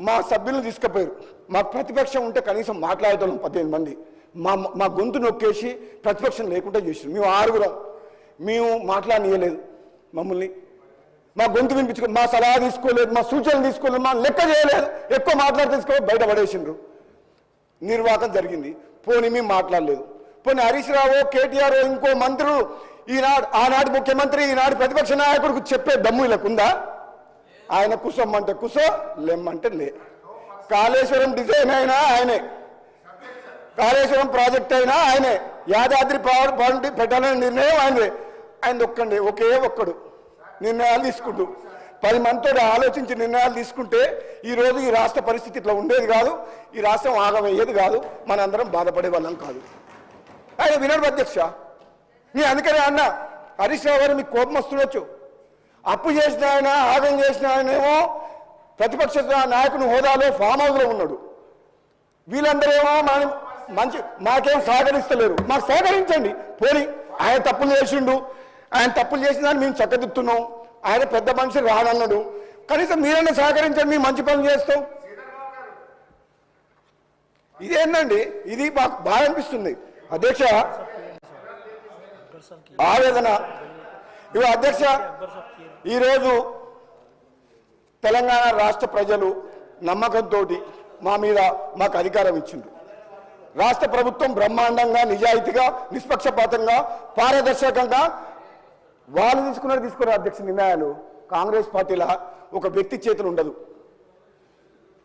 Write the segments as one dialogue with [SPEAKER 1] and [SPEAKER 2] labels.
[SPEAKER 1] మా సభ్యులను తీసుకుపోయారు. మా ప్రతిపక్షం ఉంటే కనీసం మాట్లాడేటోళ్ళం పద్దెనిమిది మంది. మా మా గొంతు నొక్కేసి ప్రతిపక్షం లేకుండా చేసారు మేము ఆరుగురం. మేము మాట్లాడనీయలేదు మమ్మల్ని. మా గొంతు వినిపించుకో మా సలహా తీసుకోలేదు మా సూచనలు తీసుకోలేదు మా లెక్క చేయలేదు. ఎక్కువ మాట్లాడి తీసుకో బయట పడేసిండ్రు. నిర్వాహకం జరిగింది. పోనీ మేము మాట్లాడలేదు. పోనీ హరీష్ రావు కేటీఆర్ ఇంకో మంత్రులు ఈనాడు ఆనాడు ముఖ్యమంత్రి ఈనాడు ప్రతిపక్ష నాయకుడికి చెప్పే దమ్ము వీళ్ళకుందా? ఆయన కుసమ్మంటే కుసో లెమ్మంటే లే. కాళేశ్వరం డిజైన్ అయినా ఆయనే. కాళేశ్వరం ప్రాజెక్ట్ అయినా ఆయనే. యాదాద్రి పవర్ పాయింట్ పెట్టాలనే నిర్ణయం ఆయనదే. ఆయన ఒక్కండి ఒకే ఒక్కడు. నిర్ణయాలు తీసుకుంటూ. పది మందితో ఆలోచించి నిర్ణయాలు తీసుకుంటే ఈరోజు ఈ రాష్ట్ర పరిస్థితి ఇట్లా ఉండేది కాదు. ఈ రాష్ట్రం ఆగమయ్యేది కాదు. మనందరం బాధపడే వాళ్ళం కాదు. ఆయన వినడు అధ్యక్ష. నీ అందుకనే అన్న హరీష్ రావు గారు మీకు కోపం వస్తుండొచ్చు. అప్పు చేసిన ఆయన ఆగం చేసిన ఆయనేమో ప్రతిపక్ష నాయకుని హోదాలో ఫామ్ హౌస్లో ఉన్నాడు. వీళ్ళందరేమో మన మంచి మాకేం సహకరిస్తలేరు. మాకు సహకరించండి. పోని ఆయన తప్పులు చేసిండు. ఆయన తప్పులు చేసిన దాన్ని మేము చక్కదిస్తున్నాం ఆయన పెద్ద మనిషి రానన్నాడు. కనీసం మీరైనా సహకరించండి మేము మంచి పనులు చేస్తాం. ఇదేందండి ఇది మాకు బాగా అనిపిస్తుంది. అధ్యక్ష ఆవేదన. ఇవి అధ్యక్ష ఈరోజు తెలంగాణ రాష్ట్ర ప్రజలు నమ్మకంతో మా మీద మాకు అధికారం ఇచ్చిండ్రు. రాష్ట్ర ప్రభుత్వం బ్రహ్మాండంగా నిజాయితీగా నిష్పక్షపాతంగా పారదర్శకంగా వాళ్ళు తీసుకున్నారు తీసుకున్నారు అధ్యక్ష నిర్ణయాలు. కాంగ్రెస్ పార్టీల ఒక వ్యక్తి చేతులు ఉండదు.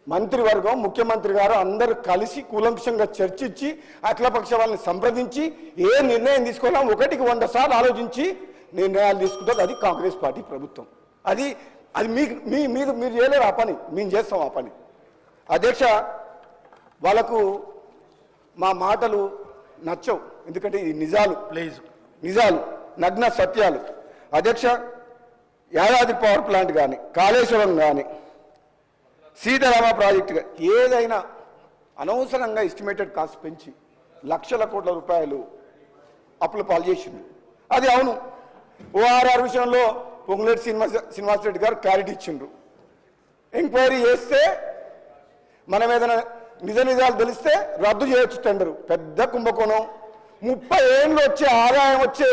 [SPEAKER 1] మంత్రివర్గం ముఖ్యమంత్రి గారు అందరూ కలిసి కూలంకుషంగా చర్చించి అఖిలపక్ష వాళ్ళని సంప్రదించి ఏ నిర్ణయం తీసుకోవాలో ఒకటికి వంద సార్లు ఆలోచించి నిర్ణయాలు తీసుకుంటారు అది కాంగ్రెస్ పార్టీ ప్రభుత్వం. అది అది మీకు మీ మీరు మీరు చేయలేరు ఆ పని. మేము చేస్తాం ఆ పని. అధ్యక్ష వాళ్ళకు మా మాటలు నచ్చవు. ఎందుకంటే ఇది నిజాలు.
[SPEAKER 2] ప్లీజ్.
[SPEAKER 1] నిజాలు. నగ్న సత్యాలు. అధ్యక్ష యాదాద్రి పవర్ ప్లాంట్ కానీ కాళేశ్వరం కానీ సీతారామ ప్రాజెక్టు గా- ఏదైనా అనవసరంగా ఎస్టిమేటెడ్ కాస్ట్ పెంచి లక్షల కోట్ల రూపాయలు అప్పుల పాలు చేసింది. అది అవును. ఓఆర్ఆర్ విషయంలో పొంగులేటి శ్రీనివాస రెడ్డి గారు క్లారిటీ ఇచ్చిండ్రు. ఎంక్వైరీ చేస్తే మనం ఏదైనా నిజ నిజాలు తెలిస్తే రద్దు చేయొచ్చు టెండరు. పెద్ద కుంభకోణం. ముప్పై ఏళ్ళు వచ్చే ఆదాయం వచ్చే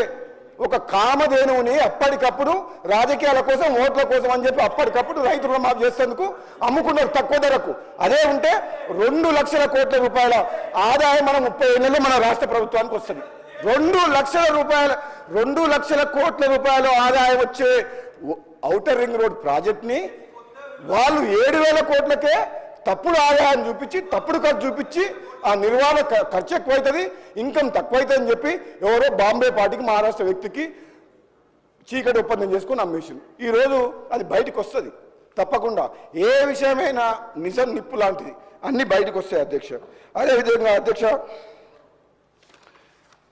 [SPEAKER 1] ఒక కామధేనువుని అప్పటికప్పుడు రాజకీయాల కోసం ఓట్ల కోసం అని చెప్పి అప్పటికప్పుడు రైతు రుణమాఫ్ చేసేందుకు అమ్ముకున్నారు తక్కువ ధరకు. అదే ఉంటే రెండు లక్షల కోట్ల రూపాయల ఆదాయం మన ముప్పై ఏళ్ళలో మన రాష్ట్ర ప్రభుత్వానికి వస్తుంది. రెండు లక్షల రూపాయల రెండు లక్షల కోట్ల రూపాయలు ఆదాయం వచ్చే ఔటర్ రింగ్ రోడ్ ప్రాజెక్ట్ని వాళ్ళు ఏడు వేల కోట్లకే తప్పుడు ఆదాయం చూపించి తప్పుడు ఖర్చు చూపించి ఆ నిర్వహణ ఖర్చు ఎక్కువైతుంది ఇన్కమ్ తక్కువైతుందని అని చెప్పి ఎవరో బాంబే పార్టీకి మహారాష్ట్ర వ్యక్తికి చీకటి ఒప్పందం చేసుకుని అమ్మేసింది ఈరోజు అది బయటకు వస్తుంది. తప్పకుండా ఏ విషయమైనా నిజం నిప్పు లాంటిది. అన్నీ బయటకు వస్తాయి అధ్యక్ష. అదేవిధంగా అధ్యక్ష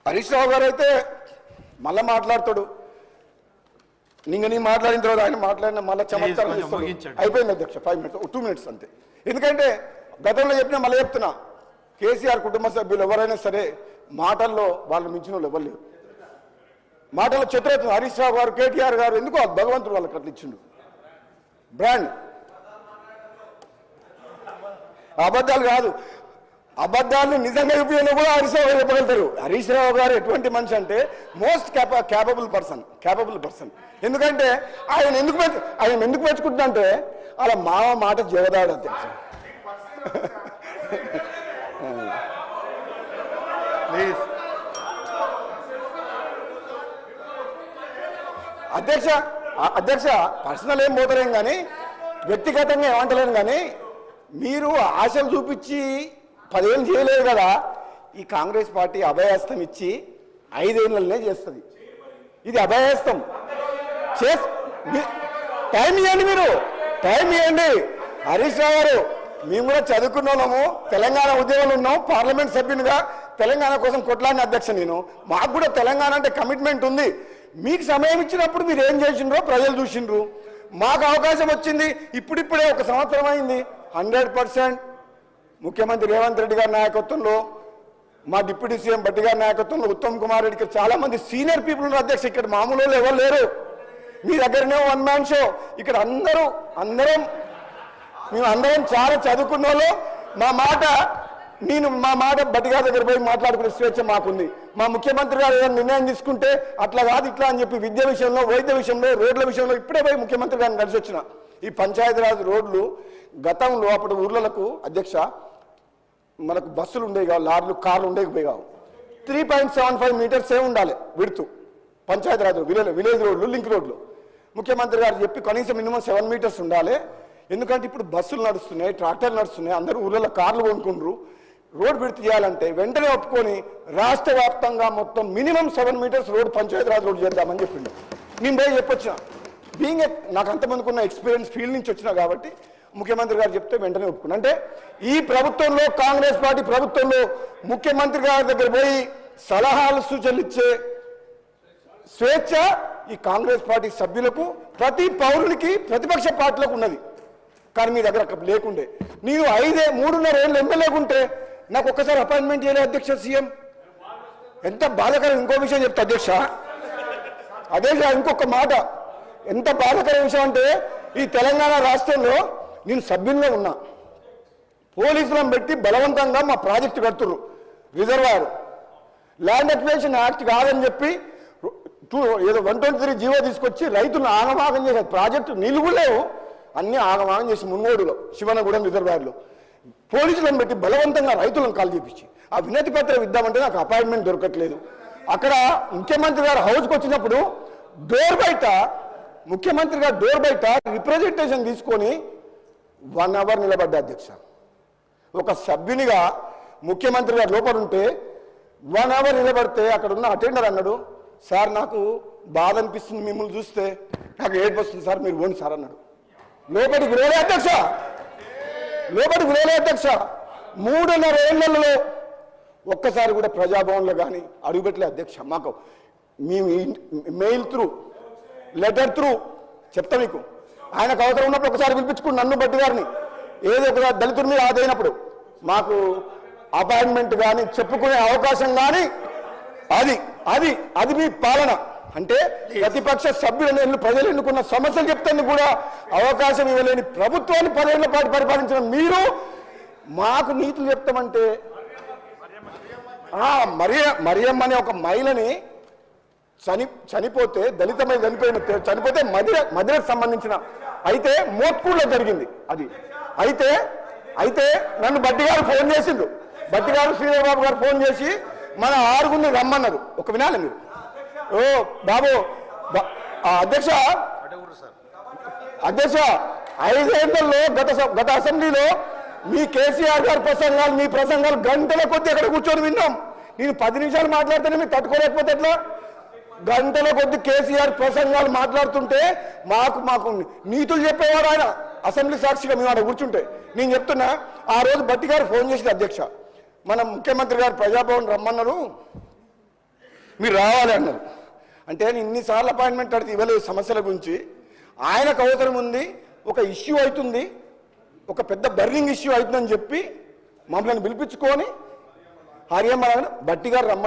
[SPEAKER 1] హరీష్ రావు గారు అయితే మళ్ళీ మాట్లాడతాడు. నిన్న నీ మాట్లాడిన తర్వాత ఆయన మాట్లాడిన మళ్ళీ చమత్కారం. అయిపోయింది అధ్యక్ష ఫైవ్ మినిట్స్ టూ మినిట్స్ అంతే. ఎందుకంటే గతంలో చెప్పినా మళ్ళీ చెప్తున్నా కేసీఆర్ కుటుంబ సభ్యులు ఎవరైనా సరే మాటల్లో వాళ్ళు మించిన వాళ్ళు ఎవరు మాటల్లో చిత్రరత్న హరీష్ రావు గారు కేటీఆర్ గారు ఎందుకు భగవంతుడు వాళ్ళకి అట్లా ఇచ్చిండు? బ్రాండ్. అబద్ధాలు కాదు. అబద్ధాలను నిజంగా చూపించడం కూడా హరీష్ రావు గారు చెప్పగలుగుతారు. హరీష్ రావు గారు ఎటువంటి మనిషి అంటే most cap capable person capable person ఎందుకంటే ఆయన ఎందుకు మెచ్చు ఆయన ఎందుకు మెచ్చుకుంటున్నా అంటే అలా మావ మాట జగదాడు అధ్యక్ష.
[SPEAKER 2] ప్లీజ్
[SPEAKER 1] అధ్యక్ష అధ్యక్ష పర్సనల్ ఏం పోతలేం కానీ వ్యక్తిగతంగా ఏమంటలేను కానీ మీరు ఆశలు చూపించి పదేళ్ళు చేయలేదు కదా. ఈ కాంగ్రెస్ పార్టీ అభయాస్తం ఇచ్చి ఐదేళ్ళనే చేస్తుంది. ఇది అభయాస్తం చేస్ టైం ఇవ్వండి మీరు. టైం ఇవ్వండి హరీష్ రావు గారు మేము కూడా చదువుకున్నాము తెలంగాణ ఉద్యోగంలో ఉన్నాం. పార్లమెంట్ సభ్యునిగా తెలంగాణ కోసం కొట్లాడిన అధ్యక్ష నేను. మాకు కూడా తెలంగాణ అంటే కమిట్మెంట్ ఉంది. మీకు సమయం ఇచ్చినప్పుడు మీరు ఏం చేసిండ్రో ప్రజలు చూసిండ్రు. మాకు అవకాశం వచ్చింది. ఇప్పుడిప్పుడే ఒక సంవత్సరం అయింది. హండ్రెడ్ పర్సెంట్ ముఖ్యమంత్రి రేవంత్ రెడ్డి గారి నాయకత్వంలో మా డిప్యూటీ సీఎం భట్టి గారి నాయకత్వంలో ఉత్తమ్ కుమార్ రెడ్డికి చాలా మంది సీనియర్ పీపుల్ ఉన్నారు అధ్యక్ష ఇక్కడ మామూలు వాళ్ళు ఎవరు లేరు. మీ దగ్గరనే వన్ మ్యాన్ షో. ఇక్కడ అందరూ అందరం మేము అందరం చాలా చదువుకున్న వాళ్ళు. మా మాట నేను మా మాట బట్టిగా దగ్గర పోయి మాట్లాడుకునే స్వేచ్ఛ మాకుంది. మా ముఖ్యమంత్రి గారు ఏదైనా నిర్ణయం తీసుకుంటే అట్లా కాదు ఇట్లా అని చెప్పి విద్య విషయంలో వైద్య విషయంలో రోడ్ల విషయంలో ఇప్పుడే పోయి ముఖ్యమంత్రి గారిని కలిసి వచ్చిన. ఈ పంచాయతీరాజ్ రోడ్లు గతంలో అప్పుడు ఊర్లకు అధ్యక్ష మనకు బస్సులు ఉండేవి కావు లారీలు కార్లు ఉండేవి పోయి కావు. Three point seven five meters ఏ ఉండాలి విడుతు. పంచాయతీరాజ్ విలేజ్ విలేజ్ రోడ్లు లింక్ రోడ్లు. ముఖ్యమంత్రి గారు చెప్పి కనీసం మినిమం సెవెన్ మీటర్స్ ఉండాలి. ఎందుకంటే ఇప్పుడు బస్సులు నడుస్తున్నాయి ట్రాక్టర్లు నడుస్తున్నాయి అందరూ ఊళ్ళలో కార్లు కొనుక్కుండ్రు. రోడ్ విడుతు చేయాలంటే వెంటనే ఒప్పుకొని రాష్ట్ర వ్యాప్తంగా మొత్తం minimum seven meters road Panchayati Raj road చేద్దామని చెప్పిండు. నేను పోయి చెప్పొచ్చిన. బీయింగ్ నాకు అంతమందికి ఉన్న ఎక్స్పీరియన్స్ ఫీల్డ్ నుంచి వచ్చినా కాబట్టి ముఖ్యమంత్రి గారు చెప్తే వెంటనే ఒప్పుకున్నా. అంటే ఈ ప్రభుత్వంలో కాంగ్రెస్ పార్టీ ప్రభుత్వంలో ముఖ్యమంత్రి గారి దగ్గర పోయి సలహాలు సూచనలు ఇచ్చే స్వేచ్ఛ ఈ కాంగ్రెస్ పార్టీ సభ్యులకు ప్రతి పౌరునికి ప్రతిపక్ష పార్టీలకు ఉన్నది. కానీ మీ దగ్గర లేకుండే. నేను ఐదే మూడున్నర ఏళ్ళు ఎమ్మెల్యేగా ఉంటే నాకు ఒక్కసారి అపాయింట్మెంట్ చేయలేదు అధ్యక్ష సీఎం. ఎంత బాధాకరం ఇంకో విషయం చెప్తా అధ్యక్ష. అదే ఇంకొక మాట. ఎంత బాధకర విషయం అంటే ఈ తెలంగాణ రాష్ట్రంలో నేను సభ్యుల్లో ఉన్నా. పోలీసులను పెట్టి బలవంతంగా మా ప్రాజెక్టు కడుతుర్రు. రిజర్వాయర్. ల్యాండ్ అక్వేషన్ యాక్ట్ కాదని చెప్పి టూ ఏదో వన్ ట్వంటీ త్రీ జీవో తీసుకొచ్చి రైతులను ఆగమాగం చేసే ప్రాజెక్టు నిలువు లేవు. అన్ని ఆగమాగం చేసి మున్నోడులో శివనగూడెం రిజర్వాయర్లో. పోలీసులను పెట్టి బలవంతంగా రైతులను కాల్ చేపించి ఆ వినతి పత్రం ఇద్దామంటే నాకు అపాయింట్మెంట్ దొరకట్లేదు. అక్కడ ముఖ్యమంత్రి గారు హౌస్కి వచ్చినప్పుడు డోర్ బయట ముఖ్యమంత్రి గారు డోర్ బయట రిప్రజెంటేషన్ తీసుకొని వన్ అవర్ నిలబడ్డా అధ్యక్ష. ఒక సభ్యునిగా ముఖ్యమంత్రి గారు లోపల ఉంటే వన్ అవర్ నిలబడితే అక్కడ ఉన్న అటెండర్ అన్నాడు సార్ నాకు బాధ అనిపిస్తుంది మిమ్మల్ని చూస్తే. నాకు ఏడుపు వస్తుంది సార్ మీరు పోండి సార్ అన్నాడు. లోపలికి వేరే అధ్యక్ష. లోపలికి వేరే అధ్యక్ష. మూడున్నర ఏళ్ళలో ఒక్కసారి కూడా ప్రజాభవన్లో కానీ అడుగుపెట్టలే అధ్యక్ష. మాకు మేము మెయిల్ త్రూ లెటర్ త్రూ చెప్తా మీకు. ఆయనకు అవసరం ఉన్నప్పుడు ఒకసారి పిలిపించుకుని నన్ను బట్టి గారిని. ఏదో ఒక దళితుడి మీద ఆదైనప్పుడు మాకు అపాయింట్మెంట్ కానీ చెప్పుకునే అవకాశం కానీ అది అది అది మీ పాలన. అంటే ప్రతిపక్ష సభ్యులను ఎన్ను ప్రజలు ఎన్నుకున్న సమస్యలు చెప్తాను కూడా అవకాశం ఇవ్వలేని ప్రభుత్వాన్ని పదేళ్ళ పాటు పరిపాలించిన మీరు మాకు నీతులు చెప్తామంటే మరియ మరియమ్మ అనే ఒక మహిళని చని చనిపోతే దళితమై చనిపోయిన చనిపోతే మదిర మదిరకు సంబంధించిన అయితే మోత్కూర్లో జరిగింది అది. అయితే అయితే నన్ను బట్టి గారు ఫోన్ చేసిండు బట్టి గారు శ్రీధర్ గారు ఫోన్ చేసి మన ఆరుగురిని రమ్మన్నారు. ఒక వినాలి మీరు. ఓ బాబు అధ్యక్ష అధ్యక్ష ఐదేళ్ళలో గత గత అసెంబ్లీలో మీ కేసీఆర్ గారి ప్రసంగాలు మీ ప్రసంగాలు గంటల కొద్దీ అక్కడ కూర్చొని విన్నాం. నేను పది నిమిషాలు మాట్లాడితేనే మీరు తట్టుకోలేకపోతే ఎట్లా? గంటల కొద్ది కేసీఆర్ ప్రసంగాలు మాట్లాడుతుంటే మాకు మాకు నీతులు చెప్పేవాడు ఆయన. అసెంబ్లీ సాక్షిగా మేము ఆడ కూర్చుంటే. నేను చెప్తున్నా ఆ రోజు బట్టి గారు ఫోన్ చేసింది అధ్యక్ష. మన ముఖ్యమంత్రి గారు ప్రజాభవన్ రమ్మన్నారు. మీరు రావాలి అన్నారు. అంటే నేను ఇన్నిసార్లు అపాయింట్మెంట్ అడిగితే ఇవ్వలేదు సమస్యల గురించి. ఆయనకు అవసరం ఉంది ఒక ఇష్యూ అవుతుంది ఒక పెద్ద బర్నింగ్ ఇష్యూ అవుతుందని చెప్పి మమ్మల్ని పిలిపించుకొని హరియమ్మ బట్టి గారు రమ్మని